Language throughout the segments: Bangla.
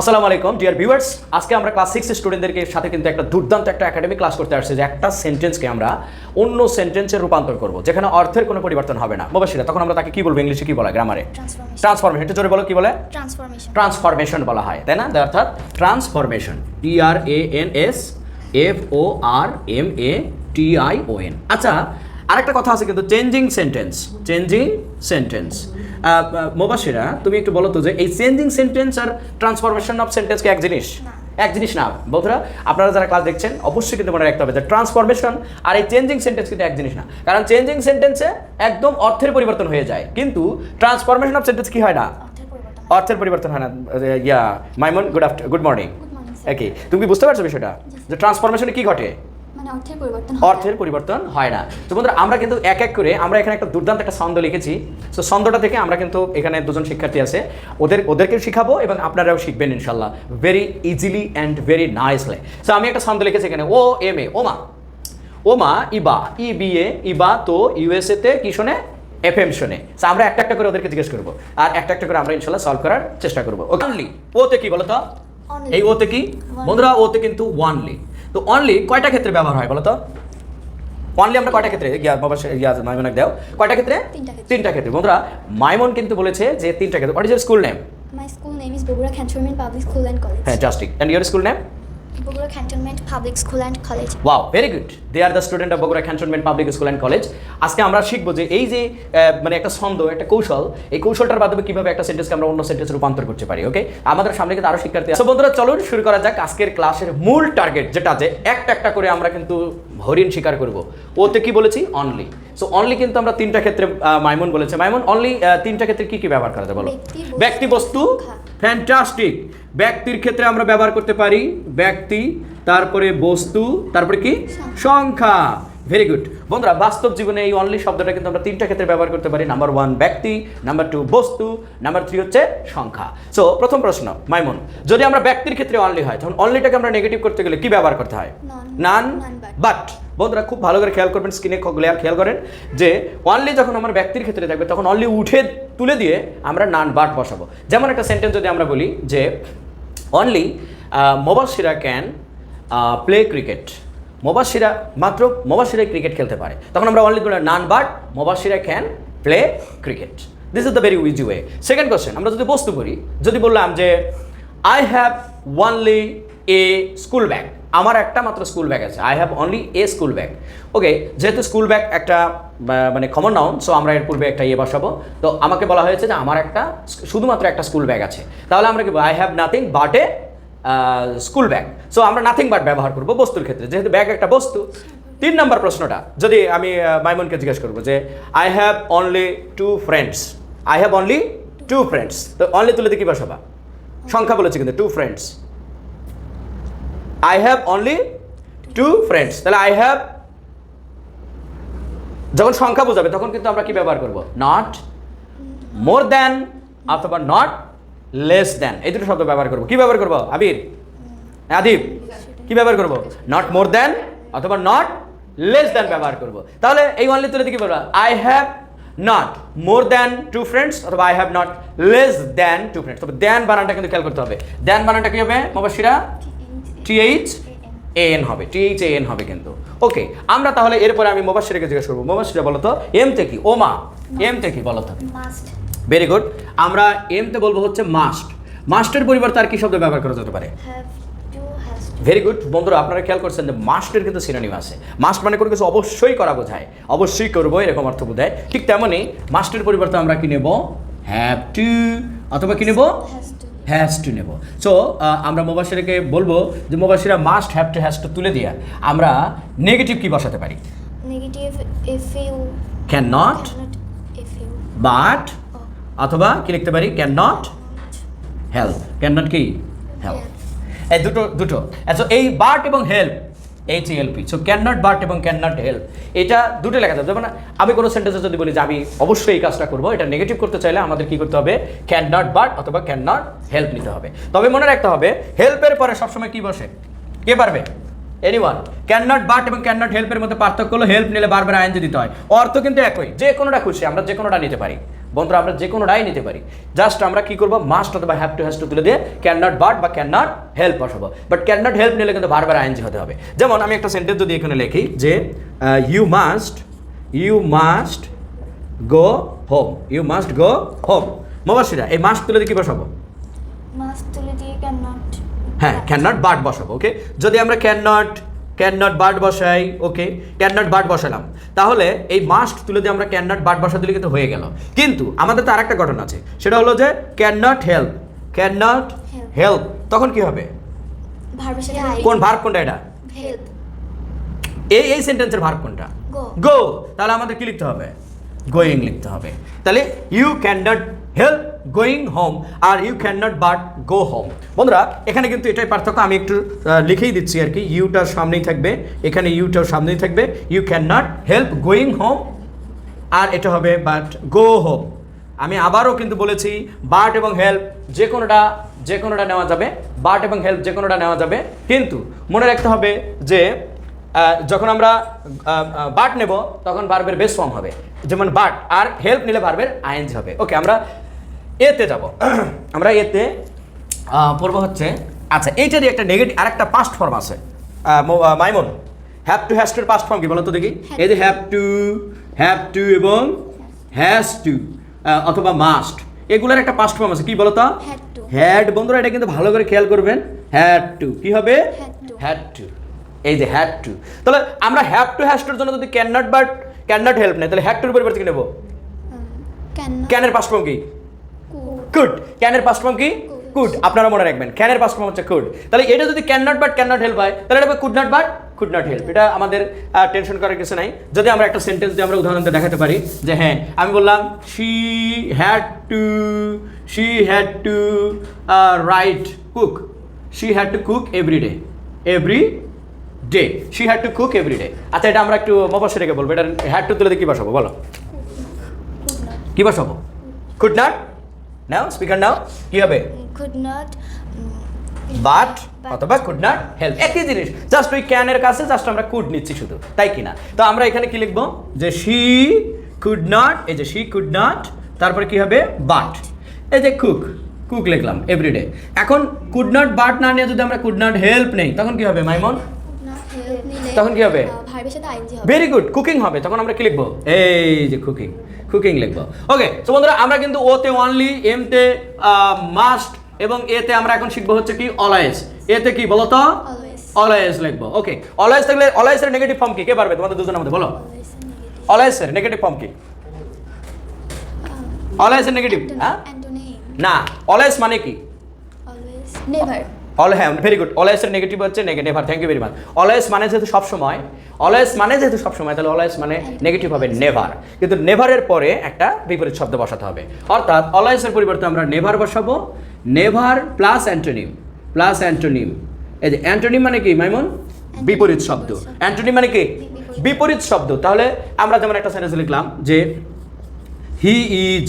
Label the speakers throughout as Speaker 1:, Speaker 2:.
Speaker 1: আসসালামু আলাইকুম ডিয়ার ভিউয়ার্স আজকে আমরা ক্লাস সিক্স স্টুডেন্টদেরকে সাথে কিন্তু একটা দুর্দান্ত একটা একাডেমিক ক্লাস করতে আসছে যে একটা সেন্টেন্সকে আমরা অন্য সেন্টেন্সে রূপান্তর করব যেখানে অর্থের কোনো পরিবর্তন হবে না। মোবাসিরা তখন আমরা তাকে কি বলব ইংলিশে কি বলা গ্রামারে. ট্রান্সফরমেশন একটু জোরে বলো কি বলে?
Speaker 2: ট্রান্সফরমেশন
Speaker 1: ট্রান্সফরমেশন বলা হয় তাই না? অর্থাৎ transformation T R A N S F O R M A T I O N আচ্ছা আরেকটা কথা আছে কিন্তু changing sentence changing sentence Mobasira তুমি একটু বলো তো যে এই চেঞ্জিং সেন্টেন্স আর ট্রান্সফরমেশন অফ সেন্টেন্স কি এক জিনিস? এক জিনিস না। বন্ধুরা আপনারা যারা ক্লাস দেখছেন অবশ্যই কিন্তু মনে রাখতে হবে যে ট্রান্সফরমেশন আর এই চেঞ্জিং সেন্টেন্স কিন্তু এক জিনিস না। কারণ চেঞ্জিং সেন্টেন্সে একদম অর্থের পরিবর্তন হয়ে যায়। কিন্তু ট্রান্সফরমেশন অফ সেন্টেন্স কি হয় না?
Speaker 2: অর্থের পরিবর্তন
Speaker 1: হয়। না। Yeah Maimon good after good morning okay তুমি কি বুঝতে পারছ বিষয়টা? যে ট্রান্সফরমেশনে কি ঘটে?
Speaker 2: অর্থের পরিবর্তন
Speaker 1: হয় না। তো বন্ধুরা আমরা কিন্তু এক এক করে আমরা এখানে একটা দুর্দান্ত একটা ছন্দ লিখেছি। তো ছন্দটা থেকে আমরা কিন্তু এখানে দুজন শিক্ষার্থী আছে। ওদের ওদেরকে শিখাবো এবং আপনারাও শিখবেন ইনশাল্লাহ very easily and very nicely so আমি একটা ছন্দ লিখেছি এখানে। ও এম এ ওমা ওমা ইবা। ই বি এ ইবা তো ইউএসএ তে কি শোনে? এফ এম শোনে। So, আমরা একটা একটা করে ওদেরকে জিজ্ঞেস করব। আর একটা একটা করে আমরা ইনশাল্লাহ সলভ করার চেষ্টা করব। অনলি ওতে কি বলো তো এই ওতে কি? বন্ধুরা ওতে কিন্তু ওয়ানলি তো অনলি কয়টা ক্ষেত্রে ব্যবহার হয় বলো তো অনলি আমরা কয়টা ক্ষেত্রে? বাবা মাইমনক দাও। কয়টা ক্ষেত্রে?
Speaker 2: তিনটা ক্ষেত্রে।
Speaker 1: বন্ধুরা মাইমন কিন্তু বলেছে যে তিনটা ক্ষেত্রে। What is school name
Speaker 2: my school name is Bogura cantonment public school and college
Speaker 1: হ্যাঁ justice and your school name
Speaker 2: Bogura cantonment public school and college
Speaker 1: wow very good they are the student of Bogura cantonment public school and college আজকে আমরা শিখব যে এই যে মানে একটা ছন্দ একটা কৌশল এই কৌশলটার মাধ্যমে কীভাবে একটা সেন্টেন্সকে আমরা অন্য সেন্টেন্সে রূপান্তর করতে পারি ওকে আমাদের সামনে কিন্তু আরও শিক্ষার্থী আছে। বন্ধুরা চলুন শুরু করা যাক আজকের ক্লাসের মূল টার্গেট যেটা যে একটা একটা করে আমরা কিন্তু হরিণ শিকার করব। ওতে কি বলেছি? অনলি সো অনলি কিন্তু আমরা তিনটা ক্ষেত্রে মাইমন বলেছে। মাইমন অনলি তিনটা ক্ষেত্রে কি কি ব্যবহার করা যায় বলো?
Speaker 2: ব্যক্তি, বস্তু,
Speaker 1: ব্যক্তি বস্তু ফ্যান্টাস্টিক ব্যক্তির ক্ষেত্রে আমরা ব্যবহার করতে পারি ব্যক্তি তারপরে বস্তু তারপরে কি? সংখ্যা। ভেরি গুড বন্ধুরা বাস্তব জীবনে এই অনলি শব্দটা কিন্তু আমরা তিনটা ক্ষেত্রে ব্যবহার করতে পারি। নাম্বার ওয়ান ব্যক্তি নাম্বার টু বস্তু নাম্বার থ্রি হচ্ছে সংখ্যা। সো প্রথম প্রশ্ন মাইমন যদি আমরা ব্যক্তির ক্ষেত্রে অনলি হয় তখন অনলিটাকে আমরা নেগেটিভ করতে গেলে কি ব্যবহার করতে হয়? নান বাট বন্ধুরা খুব ভালো করে খেয়াল করবেন স্ক্রিনে খেয়াল করেন যে অনলি যখন আমার ব্যক্তির ক্ষেত্রে থাকবে তখন অনলি উঠে তুলে দিয়ে আমরা নান বাট বসাবো। যেমন একটা সেন্টেন্স যদি আমরা বলি যে only Mobasira can play cricket Mobasira মাত্র মোবাসিরাই ক্রিকেট খেলতে পারে। তখন আমরা only none but Mobasira can play cricket this is the very easy way second question আমরা যদি বস্তু করি, যদি বললাম যে I have only a school bag আমার একটা মাত্র স্কুল ব্যাগ আছে। I have only a school bag okay যেহেতু স্কুল ব্যাগ একটা মানে কমন নাউন সো আমরা এর পূর্বে একটা ইয়ে বসাবো। তো আমাকে বলা হয়েছে যে আমার একটা, শুধুমাত্র একটা স্কুল ব্যাগ আছে। তাহলে আমরা কি I have nothing but a school bag so আমরা নাথিং বাট ব্যবহার করব বস্তুর ক্ষেত্রে। যেহেতু ব্যাগ একটা বস্তু, তিন নম্বর প্রশ্নটা, যদি আমি মাইমনকে জিজ্ঞেস করব যে I have only two friends I have only two friends তো অনলি তুলে দিয়ে কি বসাবা? সংখ্যা বলেছে কিন্তু two friends I have only two friends তাহলে আই হ্যাভ যখন সংখ্যা বোঝাবে, তখন কিন্তু আমরা কি ব্যবহার করব? নট মোর দ্যান অথবা নট লেস দ্যান এই দুটো শব্দ ব্যবহার করব। কি ব্যবহার করব? আবির? আদিব? কি ব্যবহার করব? নট মোর দ্যান অথবা নট লেস দ্যান ব্যবহার করব। তাহলে এই অনলি তুলে কি বলব? I have not more than two friends অথবা I have not less than two friends than বানানটা কিন্তু খেয়াল করতে হবে। দ্যান বানানটা কি হবে? মোবাসিরা টিএইচ এন হবে টিএইচ এন হবে কিন্তু। ওকে আমরা তাহলে এরপরে আমি মোবাসিরাকে জিজ্ঞেস করব। মোবাসিরা বলো তো এম তে কি? ওমা এম তে কি? বলো তো। ভেরি গুড আমরা এম তে বলব হচ্ছে মাস্ট মাস্টের পরিবর্তে আর কি শব্দ ব্যবহার করা যেতে পারে? ভেরি গুড বন্ধুরা আপনারা খেয়াল করছেন যে মাস্টের কিন্তু সিনোনিম আছে। মাস্ট মানে কোনো কিছু অবশ্যই করা বোঝায়। অবশ্যই করব এরকম অর্থ বোঝায়। ঠিক তেমনই মাস্টের পরিবর্তে আমরা কি নেব? হ্যাভ টু অথবা কি নেব?
Speaker 2: হ্যাজ টু
Speaker 1: নেব। সো আমরা মোবাসিরাকে বলব যে Mobasira must have to has to তুলে দিয়া। আমরা নেগেটিভ কি বসাতে পারি?
Speaker 2: Negative if you
Speaker 1: can not but অথবা কি লিখতে পারি? Can not help can not কি হেল্প এই দুটো দুটো। আচ্ছা এই বাট এবং help H LP so can not but এবং ক্যান নট হেল্প এটা দুটো লেখা যাবে যেমন, আমি কোনো সেন্টেন্সে যদি বলি যে আমি অবশ্যই এই কাজটা করব, এটা নেগেটিভ করতে চাইলে আমাদের কি করতে হবে? ক্যান নট বাট অথবা ক্যান নট হেল্প নিতে হবে। তবে মনে রাখতে হবে হেল্পের পরে সবসময় কি বসে? কে পারবে? এনিওয়ান ক্যান নট বাট এবং ক্যান নট হেল্পের মধ্যে পার্থক্য হলো হেল্প নিলে বারবার আইনজি দিতে হয়। অর্থ কিন্তু একই, যে কোনোটা খুশি, আমরা যে কোনোটা নিতে পারি। বন্ধুরা আমরা যে কোনো রায় নিতে পারি। জাস্ট আমরা কি করব? মাস্ট অথবা হ্যাভ টু হ্যাজ টু তুলে দিয়ে ক্যান নট বাট বা ক্যান নট হেল্প বসাবো। বাট ক্যান নট হেল্প নিলে কিন্তু বারবার আইনজি হতে হবে। যেমন আমি একটা সেন্টেন্স যদি এখানে লিখি যে you must you must go home you must go home Mobasira এই মাস্ট তুলে দিয়ে কি বসাবো?
Speaker 2: Must তুলে দিয়ে cannot.
Speaker 1: হ্যাঁ ক্যান নট বাট বসাবো ওকে যদি আমরা can not can not but বসাই ওকে ক্যান নট বার্ড বসালাম। তাহলে এই মাস্ট তুলে দিয়ে আমরা ক্যান নট বার্ড বসা দিলে কিন্তু হয়ে গেল। কিন্তু আমাদের তো আরেকটা ঘটনা আছে সেটা হলো যে can not help can not help তখন কি হবে? কোন ভার্ব কোনটা এটা? এই এই সেন্টেন্সের ভার্ব কোনটা? গো তাহলে আমাদের কি লিখতে হবে? গোয়িং লিখতে হবে। তাহলে you can not help going home, R you can not but go home. বন্ধুরা, এখানে কিন্তু এটাই পার্থক্য, আমি একটু লিখেই দিচ্ছি আর কি ইউটার সামনেই থাকবে, এখানে ইউটার সামনেই থাকবে, you can not help going home, আর এটা হবে বাট গো হোম। আমি আবারও কিন্তু বলেছি, বাট এবং হেল্প যে কোনোটা যে কোনোটা নেওয়া যাবে, বাট এবং হেল্প যে কোনোটা নেওয়া যাবে, কিন্তু মনে রাখতে হবে যে যখন আমরা বাট নেব, তখন বার্বের বেস ফর্ম হবে, যেমন বাট, আর হেল্প নিলে বার্বের আইএনজি হবে। ওকে আমরা এতে যাব। আমরা এতে পড়ব হচ্ছে আচ্ছা এইটারই একটা নেগেটিভ আর একটা পাস্ট ফর্ম আছে মাইমন হ্যাভ টু হ্যাজ টুর পাস্ট ফর্ম কি বলো তো দেখি এই যে হ্যাভ টু হ্যাভ টু এবং হ্যাজ টু অথবা মাস্ট এগুলোর একটা পাস্ট ফর্ম আছে কি বলো তো হ্যাড বন্ধুরা এটা কিন্তু ভালো করে খেয়াল করবেন হ্যাড টু কি হবে? হ্যাড টু এই যে হ্যাড টু তাহলে আমরা হ্যাভ টু হ্যাজ টুর জন্য যদি can not but can not help নেই তাহলে হ্যাড টুর পরিবর্তে কি নেব. ক্যানের পাস্ট ফর্ম কি. কুড ক্যানের পাস্ট ফর্ম কি? কুড আপনারা মনে রাখবেন ক্যানের পাস্ট ফর্ম হচ্ছে কুড তাহলে এটা যদি can not but can not help হয় তাহলে এটা could not but could not help এটা আমাদের টেনশন করার কিছু নাই। যদি আমরা একটা সেন্টেন্স দিয়ে আমরা উদাহরণ দেখাতে পারি যে হ্যাঁ আমি বললাম she had to she had to right cook she had to cook every day every day she had to cook every day আচ্ছা এটা আমরা একটু মবাসে রেখে বলব। এটা হ্যাড টু তুলে দিয়ে কি বসাবো? বলো. কি বসাবো? Could not now speaker now কি হবে
Speaker 2: Could not.
Speaker 1: বাট অথবা কুড নট হেল্প একই জিনিস জাস্ট ওই ক্যানের কাছে জাস্ট আমরা কুড নিচ্ছি শুধু তাই কি না তো আমরা এখানে কি লিখব? যে শি কুড নট এই যে শি কুড নট তারপরে কি হবে? বাট এই যে কুক কুক লিখলাম এভরিডে এখন কুড নট বাট না নিয়ে যদি আমরা কুড নট হেল্প নেই তখন কি হবে মাইমন? তখন কি হবে? ভেরি গুড কুকিং হবে। তখন আমরা কি লিখব? এই যে কুকিং কুকিং লিখব। ওকে তো বন্ধুরা আমরা কিন্তু ওতে অনলি এমতে মাস্ট এবং এতে আমরা এখন শিখব হচ্ছে কি অলওয়েজ এতে কি বলো তো
Speaker 2: Always.
Speaker 1: অলওয়েজ লিখব। ওকে অলওয়েজ থাকলে অলওয়েজ এর নেগেটিভ ফর্ম কি? কে পারবে? তোমাদের দুজনের মধ্যে বলো। এর নেগেটিভ ফর্ম কি?
Speaker 2: Um,
Speaker 1: অলওয়েজ এর নেগেটিভ হ্যাঁ. না অলওয়েজ মানে কি?
Speaker 2: Always.
Speaker 1: অল হ্যাঁ ভেরি গুড অলওয়েজ এর নেগেটিভ হচ্ছে negative R thank you very much always মানে যেহেতু সবসময় অলওয়েজ মানে যেহেতু সবসময় তাহলে অলওয়েজ মানে নেগেটিভ হবে নেভার কিন্তু নেভারের পরে একটা বিপরীত শব্দ বসাতে হবে। অর্থাৎ অলওয়েজ এর পরিবর্তে আমরা নেভার বসাবো। Never plus antonym plus antonym এই যে অ্যান্টোনিম মানে কি মাইমন? বিপরীত শব্দ। অ্যান্টোনিম মানে কি?
Speaker 2: বিপরীত।
Speaker 1: বিপরীত শব্দ। তাহলে আমরা যেমন একটা সেন্টেন্স লিখলাম যে he is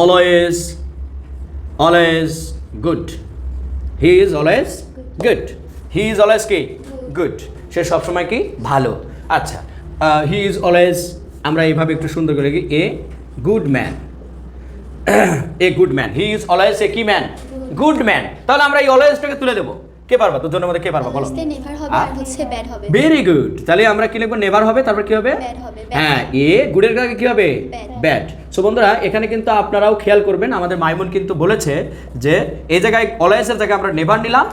Speaker 1: always always good he is always good he is always কি? গুড সে সবসময় কি? ভালো। আচ্ছা হি ইজ অলওয়েজ আমরা এইভাবে একটু সুন্দর করে কি a good man a good man he is always a কি ম্যান গুড ম্যান তাহলে আমরা এই অলওয়েজটাকে তুলে দেবো। কে পারবা? তোর জন্য মধ্যে কে পারবা? বলো।
Speaker 2: নেভার হবে আর হচ্ছে ব্যাড হবে।
Speaker 1: ভেরি গুড তাহলে আমরা কি লিখব? নেভার হবে তারপর কি হবে? হ্যাঁ। এ গুডের আগে কি হবে। ব্যাড সো বন্ধুরা এখানে কিন্তু আপনারাও খেয়াল করবেন আমাদের মাইমুন কিন্তু বলেছে যে এই জায়গায় অলয়েসের জায়গায় আমরা নেভার নিলাম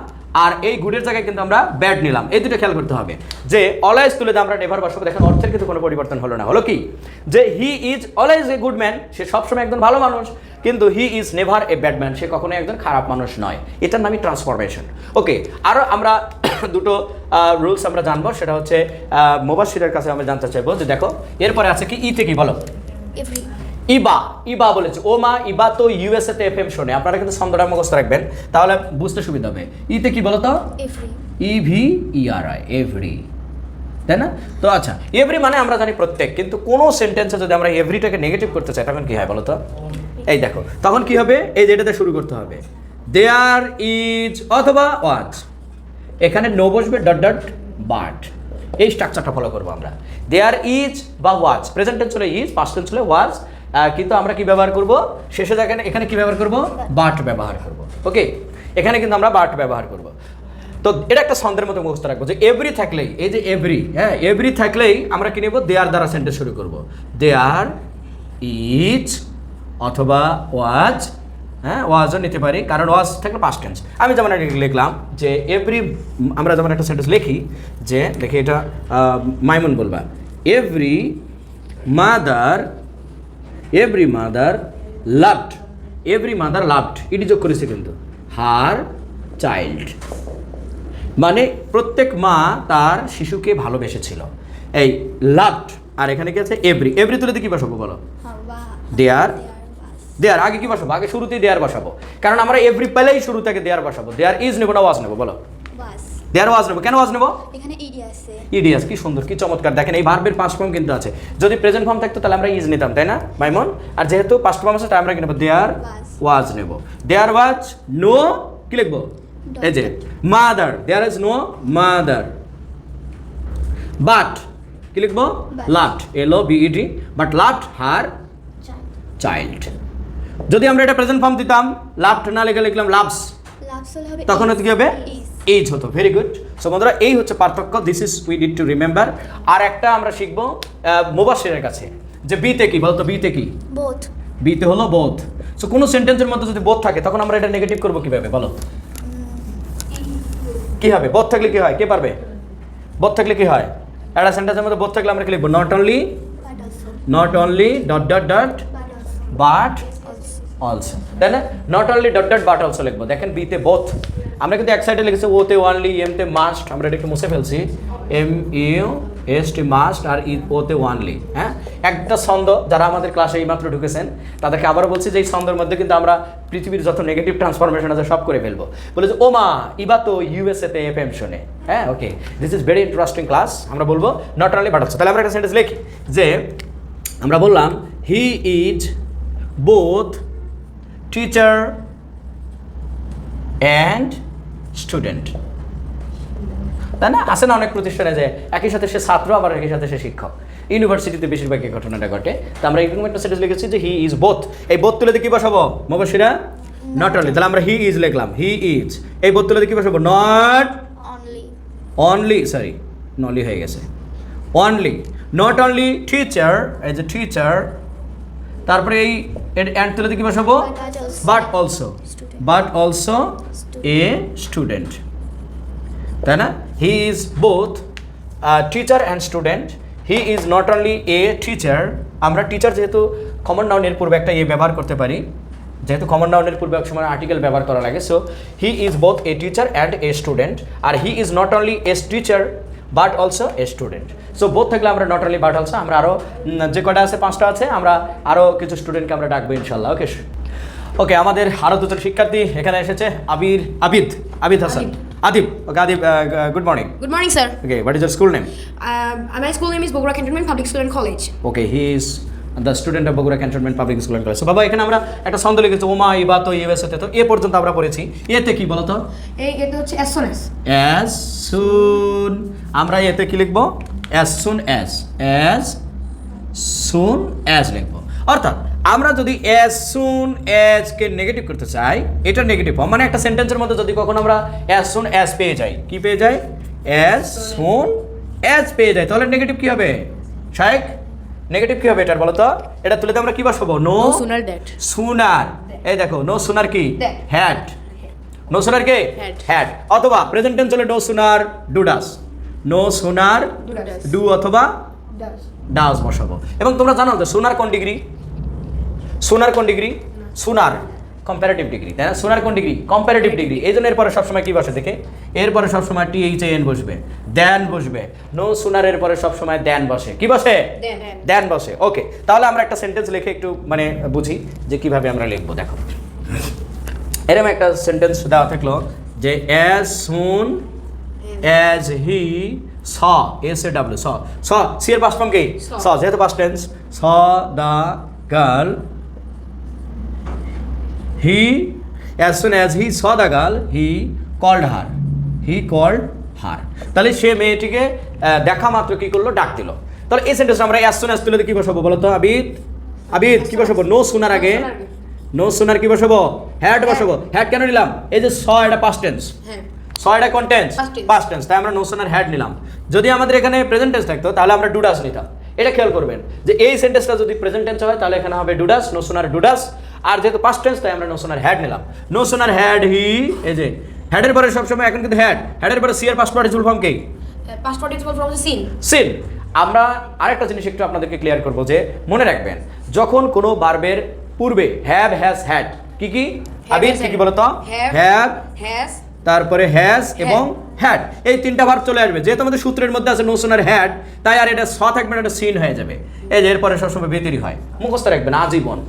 Speaker 1: আর এই গুডের জায়গায় কিন্তু আমরা ব্যাড নিলাম। এই দুটো খেয়াল করতে হবে। যে অলয়েস তুলে দিয়ে আমরা নেভার বসাবো, দেখেন অর্থের কিন্তু কোনো পরিবর্তন হলো না। হলো কি? যে he is always a good man সে সবসময় একজন ভালো মানুষ, কিন্তু he is never a bad man সে কখনোই একজন খারাপ মানুষ নয়। এটার নামই ট্রান্সফরমেশন ওকে আরও আমরা দুটো রুলস আমরা জানব। সেটা হচ্ছে মোবাসিরের কাছে আমরা জানতে চাইব যে দেখো, এরপরে আছে কি? ইতে কি বলো. ইবা ইবা বলেছে। ও মা ইবা তো ইউএসএ তে এফএম শোনে। আপনারা কিন্তু ছন্দটা মুখস্থ রাখবেন। তাহলে বুঝতে সুবিধা হবে। ইতে কি
Speaker 2: বলতো.
Speaker 1: E V E R I every তাই না? তো আচ্ছা এভরি মানে আমরা জানি প্রত্যেক। কিন্তু কোনো সেন্টেন্সে যদি আমরা এভরিটাকে নেগেটিভ করতে চাই তখন কি হয় বলতো? এই দেখো তখন কি হবে? এই যে এটাতে শুরু করতে হবে। দেয়ার ইজ অথবা ওয়াজ এখানে নো বসবে ডট ডট বাট এই স্ট্রাকচারটা ফলো করব আমরা। দেয়ার ইজ বা ওয়াজ প্রেজেন্ট টেন্স হলে ইজ পাস্ট টেন্স হলে ওয়াজ কিন্তু আমরা কি ব্যবহার করব? শেষে দেখেন এখানে কি ব্যবহার করব? বাট ব্যবহার করব। ওকে এখানে কিন্তু আমরা বাট ব্যবহার করব। তো এটা একটা ছন্দের মতো মুখস্থ রাখব যে এভরি থাকলেই এই যে এভরি হ্যাঁ এভরি থাকলেই আমরা কি নেব? দেয়ার দ্বারা সেন্টেন্স শুরু করব। দেয়ার ইজ অথবা ওয়াজ হ্যাঁ ওয়াজও নিতে পারি। কারণ ওয়াজ থাকলে পাস্ট টেন্স আমি যেমন লিখলাম যে এভরি আমরা যেমন একটা সেন্টেন্স লিখি যে দেখি এটা মাইমুন বলবা। Every mother every mother loved every mother loved এটি যোগ করেছে কিন্তু হার চাইল্ড মানে প্রত্যেক মা তার শিশুকে ভালোবেসেছিল। এই লাভড আর এখানে কি আছে? এভরি এভরি তুলে কি বসাবো বলো? দেয়ার দেয়ার আগে কি বসাবো? আগে শুরুতেই দেয়ার বসাবো। কারণ আমরা এভরি পেলেই শুরু থেকে দেয়ার বসাবো। দেয়ার ইজ নেব না ওয়াজ নেব বলো. দেয়ার ওয়াজ নেব। কেন ওয়াজ নেব?
Speaker 2: এখানে ইডি আছে
Speaker 1: ইডিয়াস কি সুন্দর কি চমৎকার। দেখেন এই ভার্বের পাঁচ ফর্ম কিন্তু আছে। যদি প্রেজেন্ট ফর্ম থাকতো তাহলে আমরা ইজ নিতাম তাই না মাইমন? আর যেহেতু পাঁচ ফর্ম আছে তাই আমরা কি নেব? দেয়ার ওয়াজ নেব। দেয়ার ওয়াজ নো কি লিখব? এই যে mother there is no mother but কি লিখব. Loved L O VED but loved her child যদি আমরা এটা প্রেজেন্ট ফর্ম দিতাম লাভড না লিখে লিখলাম লাভস তখন কি হবে. এইজ হতো। ভেরি গুড সো বন্ধুরা এই হচ্ছে পার্থক্য। This is we need to remember আর একটা আমরা শিখব মোবাসিরের কাছে। যে বিতে কি বলতো বিতে কি?
Speaker 2: Both.
Speaker 1: বিতে হলো বোধ সো কোনো সেন্টেন্সের মধ্যে যদি বোধ থাকে তখন আমরা এটা নেগেটিভ করব কীভাবে? বলো। কি হবে? বোধ থাকলে কি হয়? কে পারবে? বোধ থাকলে কি হয়? একটা সেন্টেন্সের মধ্যে বোধ থাকলে আমরা কি লিখব? Not only not only dot dot dot but. Also তাই না? Not only dot dot but also লিখব। দেখেন বিতে বোথ আমরা কিন্তু এক সাইডে লিখেছি ওতে ওয়ানলি এমতে মাস্ট আমরা এটা একটু মুছে ফেলছি। M U S T must আর ই ওতে ওয়ানলি হ্যাঁ? একটা ছন্দ, যারা আমাদের ক্লাসে এইমাত্র ঢুকেছেন, তাদেরকে আবারও বলছি যে এই ছন্দের মধ্যে কিন্তু আমরা পৃথিবীর যত নেগেটিভ ট্রান্সফরমেশন আছে সব করে ফেলব। বলে যে ও মা ইবা তো ইউএসএতে এফ এম শোনে। হ্যাঁ okay this is very interesting class আমরা বলব। নট অনলি বাট তাহলে আমরা একটা সেন্টেন্স লিখি যে, আমরা বললাম he is both teacher and student তাই না? আছে না অনেক প্রতিষ্ঠানে যে একই সাথে সে ছাত্র আবার একই সাথে সে শিক্ষক? ইউনিভার্সিটিতে বেশিরভাগ এই ঘটনাটা ঘটে। তো আমরা একটা সেটেন্স লিখেছি যে হি ইজ বোথ এই বোথ তুলে কি বসাবো? মবশিরা নট অনলি তাহলে আমরা হি ইজ লিখলাম। হি ইজ এই বোথ তুলে কি বসাবো? Not
Speaker 2: Only.
Speaker 1: অনলি সরি নলি হয়ে গেছে। Only not only teacher as a teacher তারপরে এই অ্যান্ড তুলে কি বসাবো? But also but also a student তাই না? He is both teacher and student he is not only a teacher আমরা টিচার যেহেতু কমন নাউনের পূর্বে একটা এ ব্যবহার করতে পারি যেহেতু কমন নাউনের পূর্বে এক সময় আর্টিকেল ব্যবহার করা লাগে so he is both a teacher and a student R he is not only a teacher but also a student. So both থাকলে আমরা নট অনলি বাট অলসো আমরা আরও যে কটা আছে পাঁচটা আছে আমরা আরও কিছু স্টুডেন্টকে আমরা ডাকবো ইনশাল্লাহ ওকে ওকে আমাদের আরও দুজন শিক্ষার্থী এখানে এসেছে Abir Abid Abid Hasan. Adib okay Adib good morning
Speaker 3: good morning sir
Speaker 1: okay what is your school name
Speaker 3: my school name is Bogora Cantonment Public School and College.
Speaker 1: Okay he is the student of Bogura cantonment public school and college বাবা এখানে আমরা একটা ছন্দ লিখেছি ওমা ইবা তো ইউএসএতে তো এ পর্যন্ত আমরা পড়েছি। এতে কি বলতো?
Speaker 3: এই এটা হচ্ছে soon as
Speaker 1: অ্যাজ সুন আমরা এতে কি লিখব? As soon as as soon as লিখব। অর্থাৎ আমরা যদি অ্যাজ সুন অ্যাজ কে নেগেটিভ করতে চাই এটা নেগেটিভ মানে একটা সেন্টেন্সের মধ্যে যদি কখনো আমরা অ্যাজ সুন অ্যাজ পেয়ে যাই কি পেয়ে যাই? অ্যাজ সুন অ্যাজ পেয়ে যাই। তাহলে নেগেটিভ কি হবে? শায়েক? নেগেটিভ কি হবে এটার বলো তো? এটা তুলে আমরা কি বসাবো? নো
Speaker 3: সোনার দ্যাট
Speaker 1: সুনার এই দেখো নো সুনার কি? হ্যাট নো সুনার কে? হ্যাট অথবা প্রেজেন্ট টেন্স হলে no sooner do does no sooner do অথবা
Speaker 3: ডাস
Speaker 1: ডাস বসাবো। এবং তোমরা জানো যে সোনার কোন ডিগ্রি সোনার কোন ডিগ্রি সোনার কম্পারেটিভ ডিগ্রি তাই না? সোনার কোন ডিগ্রি কম্পারেটিভ ডিগ্রি এই জন্য এরপরে সবসময় কি বসে দেখে? এরপরে সবসময় টি এইচ এন বসবে। দেন বসবে। নো সোনারের পরে সবসময় দেন বসে। কি বসে. দেন বসে। ওকে তাহলে আমরা একটা সেন্টেন্স লিখে একটু মানে বুঝি যে কীভাবে আমরা লিখব দেখো। এরকম একটা সেন্টেন্স দেওয়া থাকল যে as soon as he saw S A W saw saw see এর পাস্ট ফর্ম কি? স যেহেতু past tense saw the girl he as soon as he saw the girl he called her he called her তাহলে সে মেয়েটিকে দেখা মাত্র কি করল? ডাক দিল। তাহলে এই সেন্টেন্স আমরা অ্যাজ সুন অ্যাজ তুলে দিয়ে কি বসাবো বলো তো আবিদ? আবিদ কি বসাবো? নো শোনার আগে।
Speaker 3: শোনার।
Speaker 1: নো শোনার কি বসাবো? হ্যাড বসাবো। হ্যাড কেন নিলাম? এই যে স এটা পাস্ট টেন্স ছয়টা কন্টেন্স. পাস্ট টেন্স তাই আমরা নোশনের হ্যাড নিলাম। যদি আমাদের এখানে প্রেজেন্ট টেন্স থাকতো তাহলে আমরা ডুডাস নিতাম। এটা খেয়াল করবেন যে এই সেন্টেন্সটা যদি প্রেজেন্ট টেন্স হয় তাহলে এখানে হবে ডুডাস নোশনার ডুডাস আর যেহেতু পাস্ট টেন্স তাই আমরা নোশনার হ্যাড নিলাম। নোশনার হ্যাড হি এই যে হ্যাডের পরে সবসময় এখন কিন্তু হ্যাড হ্যাডের পরে সি এর পাসপোর্ট ফুল ফর্ম কি?
Speaker 3: Past participle from seen
Speaker 1: seen আমরা আরেকটা জিনিস একটু আপনাদেরকে ক্লিয়ার করব যে মনে রাখবেন যখন কোনো বার্বের পূর্বে হ্যাভ হ্যাজ হ্যাড কি কি? আবির কি কি বলতো?
Speaker 3: Have,
Speaker 1: হ্যাভ
Speaker 3: হ্যাজ
Speaker 1: তারপরে হ্যাজ এবং হ্যাড এই তিনটা ভার্ব চলে আসবে। যেহেতু আমাদের সূত্রের মধ্যে আছে নোশন আর হ্যাড তাই আর এটা স থাকবে না এটা সিন হয়ে যাবে। এই যে এরপরে সবসময় বেতেরি হয়। মুখস্থ রাখবেন আজীবন।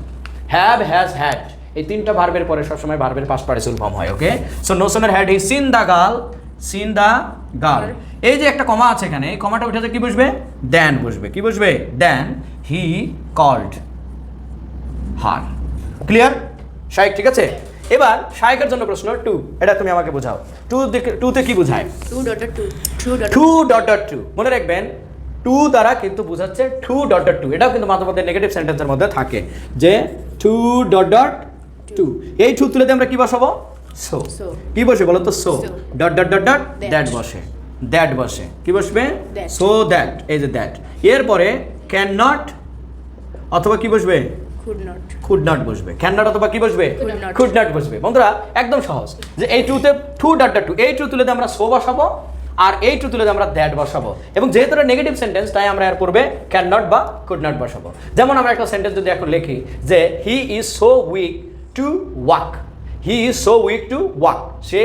Speaker 1: হ্যাভ হ্যাজ হ্যাড এই তিনটা ভার্বের পরে সবসময় ভার্বের পাস পার্টিসিপল ফর্ম হয় okay so নোশনের had he seen the girl seen the girl এই যে একটা কমা আছে এখানে এই কমাটা উঠে কি বুঝবে? দেন বুঝবে। কি বুঝবে? দেন হি কল্ড হার ক্লিয়ার শাইক ঠিক আছে? এবার শাইকের জন্য প্রশ্ন টু এটা তুমি আমাকে বোঝাও। টু টুতে কি বোঝায়?
Speaker 3: টু ডট ডট
Speaker 1: টু মনে রাখবেন টু দ্বারা কিন্তু বোঝাচ্ছে টু ডট ডট টু এটাও কিন্তু মাঝে মধ্যে নেগেটিভ সেন্টেন্সের মধ্যে থাকে যে টু ডট ডট টু এই টু তুলে আমরা কি বসাবো? সো কি বসে বলো তো? So dot dot dot dot. That বসে। দ্যাট বসে। কি বসবে? সো দ্যাট এই যে দ্যাট এরপরে ক্যান নট অথবা কি বসবে? খুড নট বসবে। ক্যান নট অথবা কি বসবে? খুড নট বসবে। বন্ধুরা একদম সহজ। যে এই টুতে টু ডট ডট টু এই টু তুলে আমরা সো বসাবো। আর এই টু তুলে আমরা দ্যাট বসাবো। এবং যেহেতু এটা নেগেটিভ সেন্টেন্স তাই আমরা এর পূর্বে ক্যান নট বা কুড নট বসাবো। যেমন আমরা একটা সেন্টেন্স যদি এখন লিখি যে he is so weak to walk he is so weak to walk সে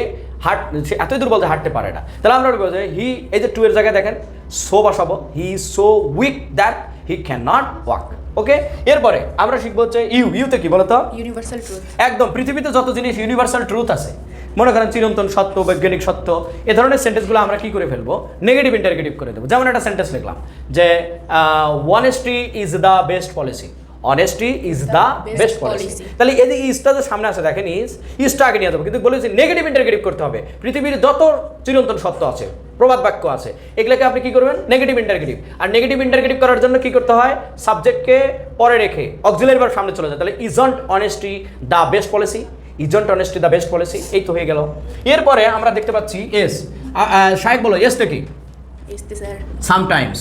Speaker 1: হাট সে এতই দুর্বল যে হাঁটতে পারে না। তাহলে আমরা বলব যে হি এই যে টু এর জায়গায় দেখেন সো বসাবো। He is so weak that he can not walk okay এরপরে আমরা শিখব হচ্ছে ইউ। ইউতে কি বলতো?
Speaker 3: ইউনিভার্সাল ট্রুথ
Speaker 1: একদম পৃথিবীতে যত জিনিস ইউনিভার্সাল ট্রুথ আছে মনে করেন চিরন্তন সত্য বৈজ্ঞানিক সত্য এ ধরনের সেন্টেন্সগুলো আমরা কি করে ফেলব? নেগেটিভ ইন্টারগেটিভ করে দেবো। যেমন একটা সেন্টেন্স লিখলাম যে honesty is the best policy honesty is the best policy তাহলে এই যে ইজটা যে সামনে আছে দেখেন ইজ ইজটা আগে নিয়ে যাব। কিন্তু বলেছি নেগেটিভ ইন্টারগেটিভ করতে হবে। পৃথিবীর যত চিরন্তন সত্য আছে প্রবাদ বাক্য আছে এগুলোকে আপনি কি করবেন? নেগেটিভ ইন্টারগেটিভ আর নেগেটিভ ইন্টারগেটিভ করার জন্য কি করতে হয়? সাবজেক্টকে পরে রেখে অক্সিলারি বার সামনে চলে যায়। তাহলে isn't honesty the best policy isn't honesty the best policy এই তো হয়ে গেল এরপরে আমরা দেখতে পাচ্ছি এস সাহেব বলো এসটা কি
Speaker 3: ইজ দিস স্যার
Speaker 1: সামটাইমস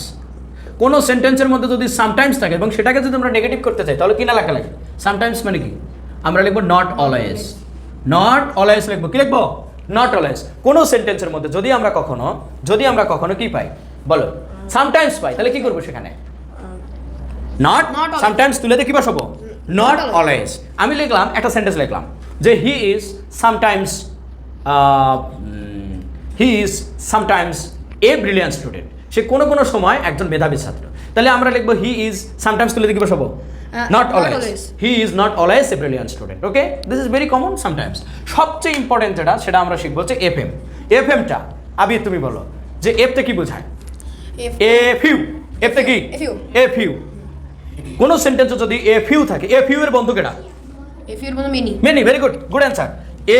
Speaker 1: কোনো সেন্টেন্সের মধ্যে যদি সামটাইমস থাকে এবং সেটাকে যদি আমরা নেগেটিভ করতে চাই তাহলে কি না লেখা লাগে সামটাইমস মানে কি আমরা লিখব নট অলওয়েজ নট অলওয়েজ লিখব কি লিখব নট অলওয়েজ কোনো সেন্টেন্সের মধ্যে যদি আমরা কখনো যদি আমরা কখনো কি পাই বলো সামটাইমস পাই তাহলে কি করব সেখানে নট. সামটাইমস তুলে দিয়ে কি বসাবো নট. অলওয়েজ আমি লিখলাম একটা সেন্টেন্স লিখলাম যে he is sometimes he is sometimes a brilliant student সে কোনো কোনো সময় একজন মেধাবী ছাত্র। তাহলে আমরা লিখব হি ইজ সামটাইমস তুলে দিয়ে কি বসাবো not always. He is not always a brilliant student okay this is very common sometimes সবচেয়ে ইম্পর্টেন্ট যেটা সেটা আমরা শিখব হচ্ছে এফ এম এফ এমটা আবি তুমি বলো যে এফতে কি বোঝায়?
Speaker 3: ইফ
Speaker 1: এফ ইউ এফতে কি. এফ ইউ কোনো সেন্টেন্সে যদি এফ ইউ থাকে এফ ইউ এর বন্ধু কেটা
Speaker 3: মনে many.
Speaker 1: Many very good good answer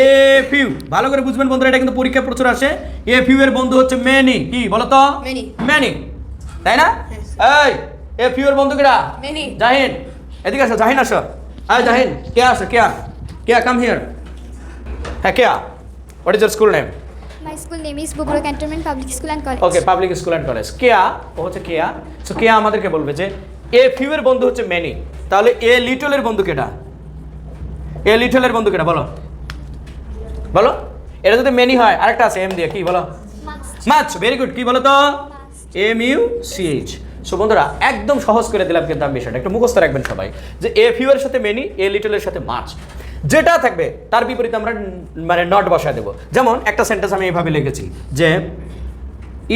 Speaker 1: F U ভালো করে বুঝবেন বন্ধুরা এটা কিন্তু পরীক্ষায় প্রচুর আসে। এ ইউ এর বন্ধু হচ্ছে মেনি। কি বলো তো?
Speaker 3: Many.
Speaker 1: মেনি। তাই না? এই এফ ইউ এর বন্ধু কেটা
Speaker 3: মেনি।
Speaker 1: জাহিন। এদিকে আসো জাহিন আসো। এই জাহিন কে আসো কে কে কাম হিয়ার হ্যাঁ কে what is your school name
Speaker 2: My school name is Bogora Cantonment Public School and College.
Speaker 1: Okay public school and college Keya ও হচ্ছে কেয়া সো কেয়া আমাদেরকে বলবে যে এ ফিউ এর বন্ধু হচ্ছে মেনি। তাহলে এ লিটলের বন্ধু কেটা এ লিটলের বন্ধু কেটা বলো। বলো। এটা যদি মেনি হয় আরেকটা আছে এম দিয়ে কি বলো। মাছ ভেরি গুড কি বলো তো? M U C H so বন্ধুরা একদম সহজ করে দিলাম কিন্তু আমি বিষয়টা। একটু মুখস্থ রাখবেন সবাই। যে এ ফিউ এর সাথে মেনি এ লিটলের সাথে মাছ যেটা থাকবে তার বিপরীতে আমরা মানে নট বসায় দেবো। যেমন একটা সেন্টেন্স আমি এইভাবে লিখেছি যে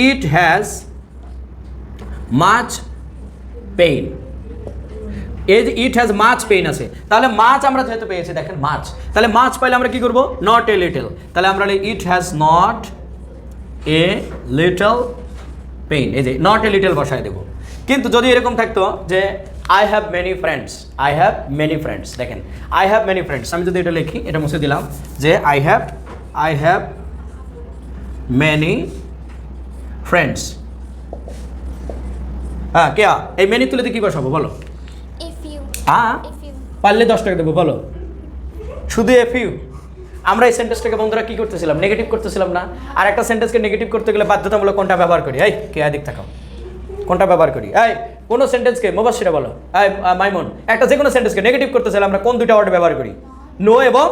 Speaker 1: ইট হ্যাজ মাছ পেইন যে ইট হ্যাজ মাছ পেইন আছে, তাহলে মাছ আমরা যেহেতু পেয়েছি, দেখেন মাছ তাহলে মাছ পাইলে আমরা কি করব? নট এ লিটল তাহলে আমরা it has not a little pain এই যে নট এ লিটল বসায় দেবো। কিন্তু যদি এরকম থাকতো যে I have many friends I have many friends দেখেন আই হ্যাভ মেনি ফ্রেন্ডস আমি যদি এটা লিখি, এটা মুছে দিলাম, যে I have I have many friends হ্যাঁ কেয়া, এই মেনি তুলে দিয়ে কী বসাবো, বলো? আ? পারলে দশ টাকা দেবো বলো। শুধু এফ ইউ আমরা এই সেন্টেন্সটাকে বন্ধুরা কি করতেছিলাম? নেগেটিভ করতেছিলাম না। আর একটা সেন্টেন্সকে নেগেটিভ করতে গেলে বাধ্যতামূলক কোনটা ব্যবহার করি? এই কে আদিক থাকাও কোনটা ব্যবহার করি? এই কোনো সেন্টেন্সকে মোবাসিরা বলো। এই মাইমন একটা যে কোনো সেন্টেন্সকে নেগেটিভ করতে চাইলে আমরা কোন দুইটা ওয়ার্ড ব্যবহার করি? নো এবং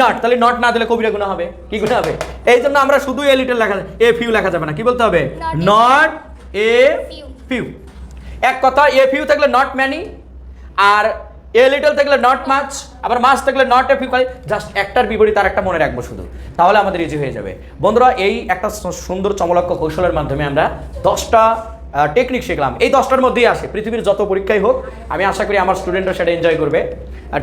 Speaker 1: নট তাহলে নট না দিলে কবিরা গুণা হবে। কি গুণা হবে? এই জন্য আমরা শুধু এ লিটার লেখা এ ফিউ লেখা যাবে না। কি বলতে হবে? Not a. ফিউ এক কথা এ ফিউ থাকলে নট ম্যানি আর এ লিটল থাকলে নট মাছ আবার মাছ থাকলে নট এফ ইকুয়াল জাস্ট একটার বিপরীত আর একটা মনে রাখব শুধু। তাহলে আমাদের ইজি হয়ে যাবে। বন্ধুরা, এই একটা সুন্দর চমলক্ষ কৌশলের মাধ্যমে আমরা দশটা টেকনিক শিখলাম। এই দশটার মধ্যেই আসে, পৃথিবীর যত পরীক্ষাই হোক। আমি আশা করি আমার স্টুডেন্টরা সেটা এনজয় করবে। আর